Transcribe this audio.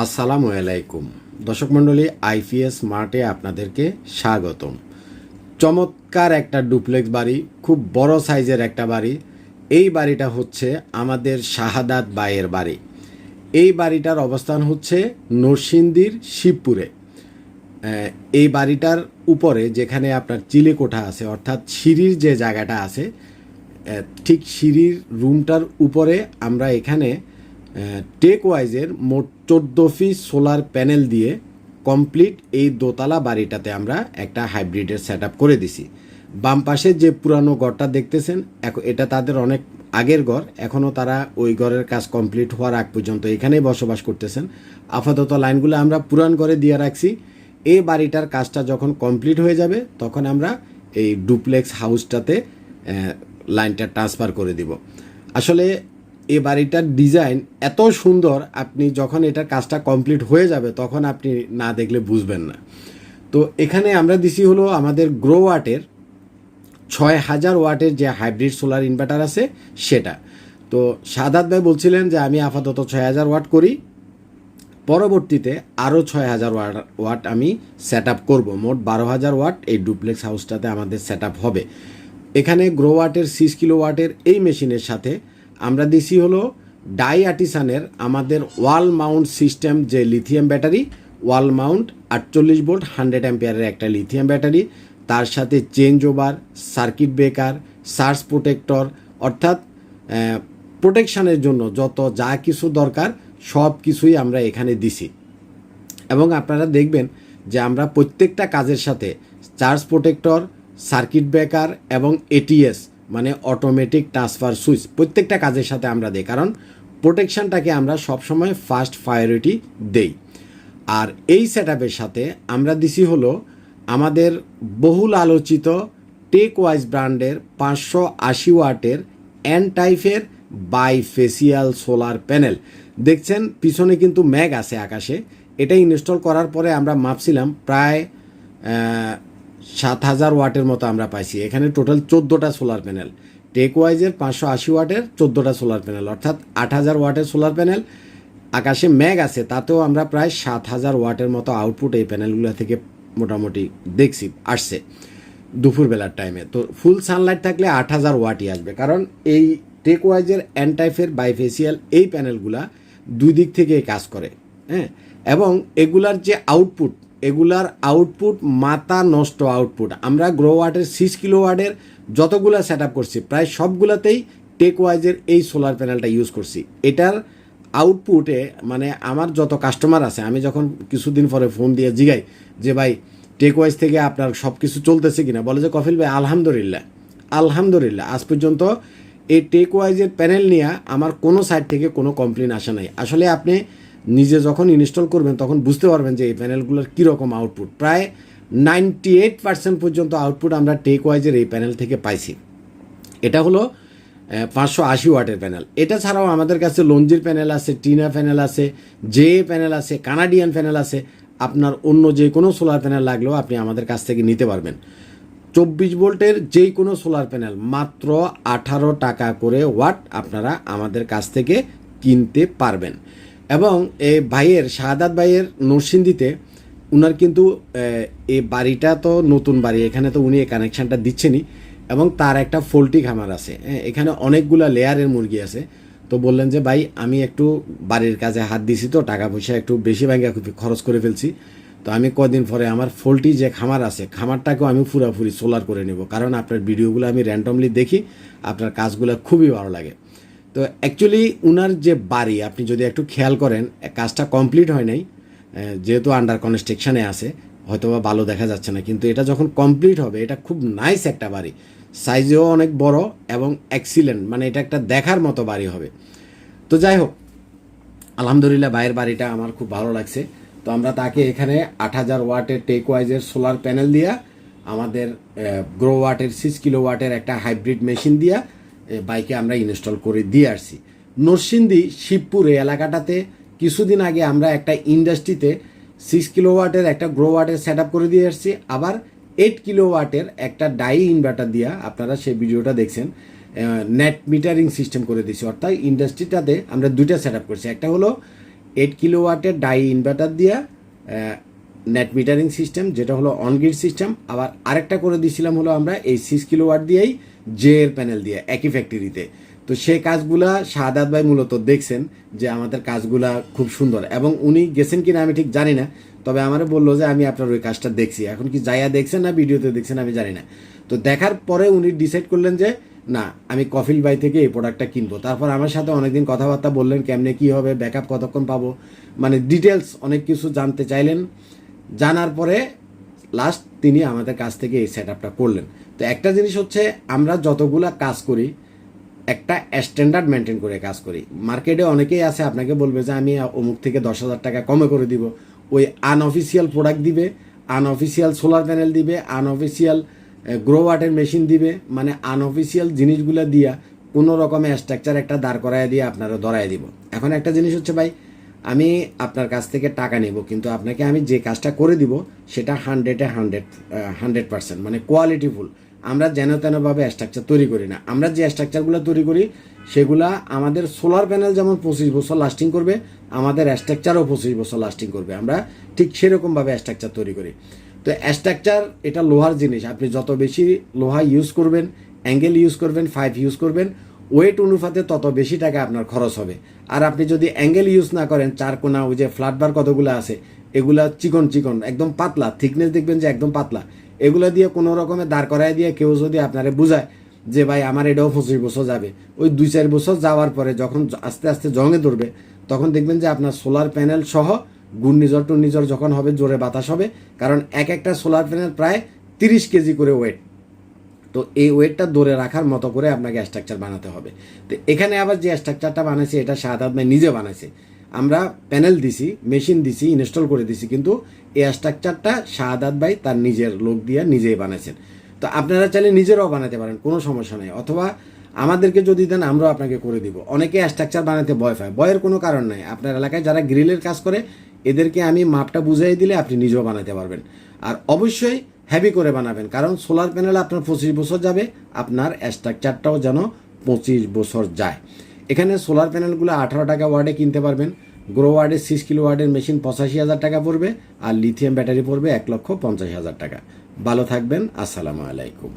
আসসালামু আলাইকুম। দর্শক মণ্ডলী, আইপিএস মার্টে আপনাদেরকে স্বাগতম। চমৎকার একটা ডুপ্লেক্স বাড়ি, খুব বড় সাইজের একটা বাড়ি। এই বাড়িটা হচ্ছে আমাদের শাহাদাত বাইয়ের বাড়ি। এই বাড়িটার অবস্থান হচ্ছে নরসিংদীর শিবপুরে। এই বাড়িটার উপরে যেখানে আপনার চিলেকোঠা আছে, অর্থাৎ সিঁড়ির যে জায়গাটা আছে ঠিক সিঁড়ির রুমটার উপরে আমরা এখানে টেক ওয়াইজের মোট চোদ্দ পিস সোলার প্যানেল দিয়ে কমপ্লিট এই দোতলা বাড়িটাতে আমরা একটা হাইব্রিডের সেট করে দিছি। বাম পাশে যে পুরানো ঘরটা দেখতেছেন এখন এটা তাদের অনেক আগের ঘর এখনও তারা ওই ঘরের কাজ কমপ্লিট হওয়ার আগ পর্যন্ত এখানেই বসবাস করতেছেন। আপাতত লাইনগুলো আমরা পুরান ঘরে দিয়ে রাখছি। এই বাড়িটার কাজটা যখন কমপ্লিট হয়ে যাবে, তখন আমরা এই ডুপ্লেক্স হাউসটাতে লাইনটা ট্রান্সফার করে দিব। আসলে এই বাড়িটার ডিজাইন এত সুন্দর, আপনি যখন এটার কাজটা কমপ্লিট হয়ে যাবে, তখন আপনি না দেখলে বুঝবেন না। তো এখানে আমরা দিছি হলো আমাদের গ্রো ওয়াটের ছয় হাজার ওয়াটের যে হাইব্রিড সোলার ইনভার্টার আছে, সেটা। তো সাদাত ভাই বলছিলেন যে, আমি আপাতত ছয় হাজার ওয়াট করি। পরবর্তীতে আরও ছয় হাজার ওয়াট ওয়াট আমি সেট আপ করব। মোট বারো হাজার ওয়াট এই ডুপ্লেক্স হাউসটাতে আমাদের সেট আপ হবে। এখানে গ্রো ওয়াটের সিক্স কিলো ওয়াটের এই মেশিনের সাথে আমরা দিছি হলো ডাই আর্টিসানের আমাদের ওয়াল মাউন্ট সিস্টেম যে লিথিয়াম ব্যাটারি, ওয়াল মাউন্ট আটচল্লিশ ভোল্ট, হান্ড্রেড অ্যাম্পিয়ারের একটা লিথিয়াম ব্যাটারি, তার সাথে change over, circuit breaker surge protector, অর্থাৎ প্রোটেকশানের জন্য যত যা কিছু দরকার সব কিছুই আমরা এখানে দিছি। এবং আপনারা দেখবেন যে আমরা প্রত্যেকটা কাজের সাথে চার্জ প্রোটেক্টর, সার্কিট ব্রেকার এবং এটিএস মানে অটোমেটিক ট্রান্সফার সুইচ প্রত্যেকটা কাজের সাথে আমরা দিই, কারণ প্রোটেকশনটাকে আমরা সবসময় ফার্স্ট প্রায়োরিটি দেই। আর এই সেট সাথে আমরা দিছি হলো আমাদের বহুল আলোচিত টেক ওয়াইজ ব্র্যান্ডের পাঁচশো আশি ওয়াটের টাইপের বাই ফেসিয়াল সোলার প্যানেল দেখছেন, পিছনে কিন্তু ম্যাগ আছে আকাশে। এটা ইনস্টল করার পরে আমরা মাপছিলাম প্রায় সাত হাজার ওয়াটের মতো আমরা পাইছি। এখানে টোটাল চোদ্দোটা সোলার প্যানেল টেক ওয়াইজের পাঁচশো আশি ওয়াটের চোদ্দোটা সোলার প্যানেল অর্থাৎ আট হাজার ওয়াটের সোলার প্যানেল আকাশে ম্যাগ আছে, তাতেও আমরা প্রায় সাত হাজার ওয়াটের মতো আউটপুট এই প্যানেলগুলো থেকে মোটামুটি দেখছি, আসছে দুপুরবেলার টাইমে তো ফুল সানলাইট থাকলে আট হাজার ওয়াটই আসবে। কারণ এই টেক ওয়াইজের অ্যান্টাইফের বাইফেসিয়াল এই প্যানেলগুলা দুই দিক থেকে কাজ করে হ্যাঁ? এবং এগুলার যে আউটপুট এগুলার আউটপুট মাথা নষ্ট আউটপুট আমরা গ্রো ওয়াটের সিক্স কিলো ওয়াটের যতগুলা সেট আপ করছি, প্রায় সবগুলাতেই টেক ওয়াইজের এই সোলার প্যানেলটা ইউজ করছি। এটার আউটপুটে মানে আমার যত কাস্টমার আছে, আমি যখন কিছুদিন পরে ফোন দিয়ে জিগাই যে, ভাই টেক ওয়াইজ থেকে আপনার সব কিছু চলতেছে কিনা? বলে যে, কফিল ভাই, আলহামদুলিল্লাহ। আলহামদুলিল্লাহ, আজ পর্যন্ত এই টেক ওয়াইজের প্যানেল নিয়ে আমার কোনো সাইড থেকে কোনো কমপ্লেন আসে নাই। আসলে আপনি নিজে যখন ইনস্টল করবেন, তখন বুঝতে পারবেন যে এই প্যানেলগুলোর কীরকম আউটপুট। প্রায় নাইনটি এইট পার্সেন্ট পর্যন্ত আউটপুট আমরা টেক ওয়াইজের এই প্যানেল থেকে পাইছি। এটা হলো পাঁচশো আশি ওয়াটের প্যানেল। এটা ছাড়াও আমাদের কাছে লঞ্জির প্যানেল আছে টিনা প্যানেল আছে জে প্যানেল আছে কানাডিয়ান প্যানেল আছে। আপনার অন্য যে কোনো সোলার প্যানেল লাগলেও আপনি আমাদের কাছ থেকে নিতে পারবেন। চব্বিশ ভোল্টের যে কোনো সোলার প্যানেল মাত্র আঠারো টাকা করে ওয়াট আপনারা আমাদের কাছ থেকে কিনতে পারবেন। এবং এই ভাইয়ের শাহাদাত ভাইয়ের নরসিংদীতে উনার কিন্তু এই বাড়িটা তো নতুন বাড়ি এখানে তো উনি এই কানেকশানটা দিচ্ছেনই। এবং তার একটা পোলট্রি খামার আছে হ্যাঁ, এখানে অনেকগুলা লেয়ারের মুরগি আছে। তো বললেন যে ভাই আমি একটু বাড়ির কাজে হাত দিছি তো টাকা পয়সা একটু বেশি ভাঙ্গা খরচ করে ফেলছি। তো আমি কদিন পরে আমার পোলট্রি যে খামার আছে খামারটাকেও আমি পুরাপুরি সোলার করে নেব। কারণ আপনার ভিডিওগুলো আমি র্যান্ডমলি দেখি আপনার কাজগুলো খুবই ভালো লাগে। তো অ্যাকচুয়ালি উনার যে বাড়ি, আপনি যদি একটু খেয়াল করেন, কাজটা কমপ্লিট হয় নাই যেহেতু আন্ডার কনস্ট্রাকশনে আছে হয়তো বা ভালো দেখা যাচ্ছে না, কিন্তু এটা যখন কমপ্লিট হবে, এটা খুব নাইস একটা বাড়ি। সাইজেও অনেক বড় এবং এক্সিলেন্ট মানে এটা একটা দেখার মতো বাড়ি হবে। তো যাই হোক, আলহামদুলিল্লাহ ভাইয়ের বাড়িটা আমার খুব ভালো লাগছে। তো আমরা তাকে এখানে আট হাজার ওয়াটের টেক ওয়াইজের সোলার প্যানেল দিয়া, আমাদের গ্রো ওয়াটের সিক্স কিলো ওয়াটের একটা হাইব্রিড মেশিন দিয়া বাইকে আমরা ইনস্টল করে দিয়ে আসছি। নরসিংদী, শিবপুর এলাকাটাতে কিছুদিন আগে আমরা একটা ইন্ডাস্ট্রিতে সিক্স কিলো ওয়াটের একটা গ্রো ওয়াটের সেট করে দিয়ে আসছি। আবার এইট কিলো ওয়াটের একটা ডাই ইনভার্টার দিয়া আপনারা সেই ভিডিওটা দেখছেন নেট মিটারিং সিস্টেম করে দিয়েছি। অর্থাৎ ইন্ডাস্ট্রিটাতে আমরা দুইটা সেট আপ করছি। একটা হলো এইট কিলো ওয়াটের ডাই ইনভার্টার দিয়ে নেট মিটারিং সিস্টেম যেটা হলো অনগ্রিড সিস্টেম আবার আরেকটা করে দিয়েছিলাম হলো আমরা এই সিক্স কিলো ওয়াট দিয়েই জে এর প্যানেল দিয়ে, একই ফ্যাক্টরিতে তো সেই কাজগুলা শাহাদাত ভাই মূলত দেখছেন যে আমাদের কাজগুলা খুব সুন্দর। এবং উনি গেছেন কিনা আমি ঠিক জানি না, তবে আমারে বলল যে আমি আপনার ওই কাজটা দেখছি। এখন কি যাইয়া দেখছেন না ভিডিওতে দেখছেন আমি জানি না। তো দেখার পরে উনি ডিসাইড করলেন যে, না, আমি কফিল বাই থেকে এই প্রোডাক্টটা কিনবো। তারপর আমার সাথে অনেকদিন কথাবার্তা বললেন, কেমনে কি হবে ব্যাকআপ কতক্ষণ পাবো? মানে ডিটেলস অনেক কিছু জানতে চাইলেন। জানার পরে লাস্ট তিনি আমাদের কাছ থেকে এই সেট আপটা করলেন। তো একটা জিনিস হচ্ছে, আমরা যতগুলা কাজ করি, একটা স্ট্যান্ডার্ড মেনটেন করে কাজ করি। মার্কেটে অনেকেই আছে, আপনাকে বলবে যে, আমি অমুক থেকে দশ হাজার টাকা কমে করে দিব। ওই আনঅফিসিয়াল প্রোডাক্ট দিবে আনঅফিসিয়াল সোলার প্যানেল দিবে আনঅফিসিয়াল গ্রো ওয়াটের মেশিন দিবে। মানে আনঅফিসিয়াল জিনিসগুলো দিয়া কোনো রকমের স্ট্রাকচার একটা দাঁড় করায় দিয়ে আপনারা ধরায় দিব। এখন একটা জিনিস হচ্ছে, ভাই আমি আপনার কাছ থেকে টাকা নেব, কিন্তু আপনাকে আমি যে কাজটা করে দিব, সেটা হান্ড্রেডে হান্ড্রেড হান্ড্রেড পার্সেন্ট মানে কোয়ালিটিফুল আমরা যেন তেনভাবে স্ট্রাকচার তৈরি করি না। আমরা যে স্ট্রাকচারগুলো তৈরি করি, সেগুলা আমাদের সোলার প্যানেল যেমন পঁচিশ বছর লাস্টিং করবে, আমাদের স্ট্রাকচারও পঁচিশ বছর লাস্টিং করবে। আমরা ঠিক সেরকমভাবে স্ট্রাকচার তৈরি করি। তো স্ট্রাকচার এটা লোহার জিনিস। আপনি যত বেশি লোহা ইউজ করবেন অ্যাঙ্গেল ইউজ করবেন ফাইভ ইউজ করবেন ওয়েট অনুপাতে তত বেশি টাকা আপনার খরচ হবে। আর আপনি যদি অ্যাঙ্গেল ইউজ না করেন, চার কোনা, ওই যে ফ্ল্যাট বার কতগুলো আছে, এগুলা চিকন চিকন, একদম পাতলা থিকনেস দেখবেন যে একদম পাতলা। এগুলো দিয়ে কোনো রকমের দাঁড় করায় দিয়ে কেউ যদি আপনারে বুঝায় যে, ভাই, আমার এটাও পঁচিশ বছর যাবে। ওই দুই চার বছর যাওয়ার পরে যখন আস্তে আস্তে জঙে ধরবে, তখন দেখবেন যে আপনার সোলার প্যানেল সহ ঘূর্ণিঝড় টুর্ণিঝড় যখন হবে, জোরে বাতাস হবে। কারণ এক একটা সোলার প্যানেল প্রায় তিরিশ কেজি করে ওয়েট তো এই ওয়েটটা ধরে রাখার মতো করে আপনাকে স্ট্রাকচার বানাতে হবে। তো এখানে আবার যে স্ট্রাকচারটা বানাইছে, এটা শাহাদাত ভাই নিজে বানাইছে। আমরা প্যানেল দিছি মেশিন দিছি ইনস্টল করে দিছি, কিন্তু এই স্ট্রাকচারটা শাহাদাত ভাই তার নিজের লোক দিয়ে নিজেই বানাইছেন। তো আপনারা চাইলে নিজেরাও বানাতে পারেন, কোনো সমস্যা নেই। অথবা আমাদেরকে যদি দেন, আমরাও আপনাকে করে দিব। অনেকে স্ট্রাকচার বানাতে ভয় পায়। ভয়ের কোনো কারণ নাই। আপনার এলাকায় যারা গ্রিলের কাজ করে, এদেরকে আমি মাপটা বুঝিয়ে দিলে আপনি নিজেও বানাতে পারবেন। আর অবশ্যই হেভি করে বানাবেন। কারণ সোলার প্যানেল আপনার পঁচিশ বছর যাবে, আপনার স্ট্রাকচারটাও যেন পঁচিশ বছর যায়। এখানে সোলার প্যানেলগুলো আঠারো টাকা ওয়ার্ডে কিনতে পারবেন। গ্রো ওয়ার্ডের সিক্স কিলো ওয়ার্ডের মেশিন পঁচাশি হাজার টাকা পড়বে, আর লিথিয়াম ব্যাটারি পড়বে এক লক্ষ পঞ্চাশ হাজার টাকা। ভালো থাকবেন, আসসালামু আলাইকুম।